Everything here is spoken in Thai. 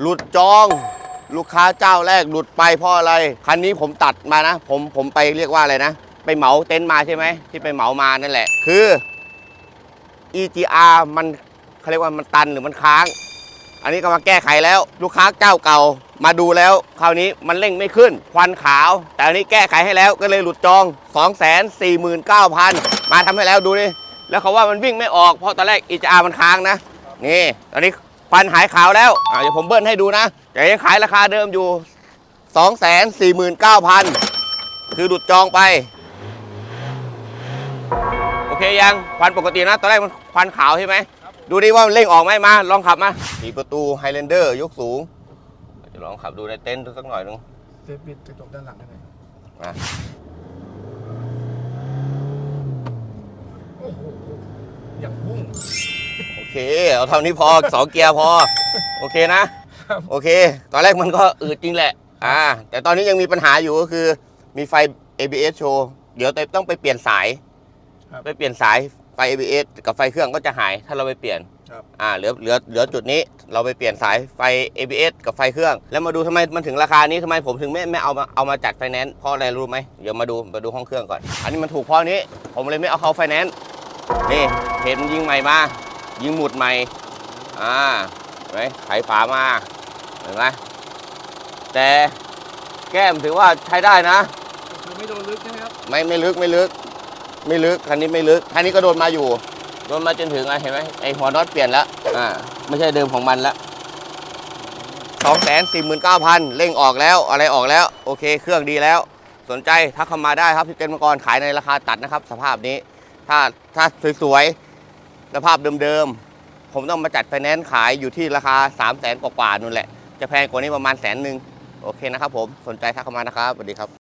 หลุดจองลูกค้าเจ้าแรกหลุดไปเพราะอะไร คันนี้ผมตัดมานะ ผมผมไปเรียกว่าอะไรนะ ไปเหมาเต็นท์มาใช่ไหม ที่ไปเหมามานั่นแหละ คือ EGR มันเขาเรียกว่ามันตันหรือมันค้าง อันนี้ก็มาแก้ไขแล้ว ลูกค้าเจ้าเก่ามาดูแล้ว คราวนี้มันเร่งไม่ขึ้น ควันขาว แต่อันนี้แก้ไขให้แล้วก็เลยหลุดจอง 249,000 มาทำให้แล้วดูดิแล้วเขาว่ามันวิ่งไม่ออกเพราะตอนแรก EGR มันค้างนะ นี่ตอนนี้ ควันหายขาวแล้วอะเดี๋ยวผมเบิ้ลให้ดูนะแต่ยังขายราคาเดิมอยู่ 249,000 คือหลุดจองไป โอเคยังควันปกตินะ ตอนแรกมันควันขาวใช่ไหม ดูดิว่ามันเร่งออกไหมมา ลองขับมาสีประตูไฮแลนเดอร์ยกสูง จะลองขับดูในเต็นท์ดูสักหน่อยนึงเซฟบิดกระจกด้านหลังได้ไหมมาโอ้โห อย่างพุ่งโอ เค เอาเท่านี้พอสองเกียร์พอ โอเคนะครับโอเค ตอนแรกมันก็อืดจริงแหละ อ่า แต่ตอนนี้ยังมีปัญหาอยู่ก็คือมีไฟ ABS โชว์ เดี๋ยวต้องไปเปลี่ยนสาย ครับไปเปลี่ยนสายไฟ ABS กับไฟเครื่องก็จะหาย ถ้าเราไปเปลี่ยนครับ อ่า เหลือ เหลือ เหลือจุดนี้ เราไปเปลี่ยนสายไฟ ABS กับไฟเครื่อง แล้วมาดูทำไมมันถึงราคานี้ทำไมผมถึงไม่ไม่เอามา เอามาจัดไฟแนนซ์ เพราะอะไรรู้ไหมเดี๋ยวมาดู มาดูห้องเครื่องก่อน อันนี้มันถูกเพราะนี้ ผมเลยไม่เอาเขาไฟแนนซ์ นี่ เห็นยิงใหม่มา ยิงหมุดใหม่ อ่าเห็นไหมไขฝามา เห็นไหมแต่แก้มถือว่าใช้ได้นะ คือไม่โดนลึกนะครับ ไม่ไม่ลึกไม่ลึก ไม่ลึกคันนี้ไม่ลึกคันนี้ก็โดนมาอยู่ โดนมาจนถึงอะเห็นไหมไอหัวน็อตเปลี่ยนแล้วอ่าไม่ใช่เดิมของมันแล้วสองแสนสี่หมื่นเก้าพันเร่งออกแล้วอะไรออกแล้ว โอเค เครื่องดีแล้ว สนใจทักเข้ามาได้ครับพี่เต้นมังกรขายในราคาตัดนะครับ สภาพนี้ ถ้าถ้าสวยๆ สภาพเดิมๆ ผมต้องมาจัดไฟแนนซ์ขายอยู่ที่ราคา 3 0 0แสนกว่าๆนู่นแหละ จะแพงกว่านี้ประมาณแสนหนึ่งโอเคนะครับผม สนใจทักเข้ามานะครับ สวัสดีครับ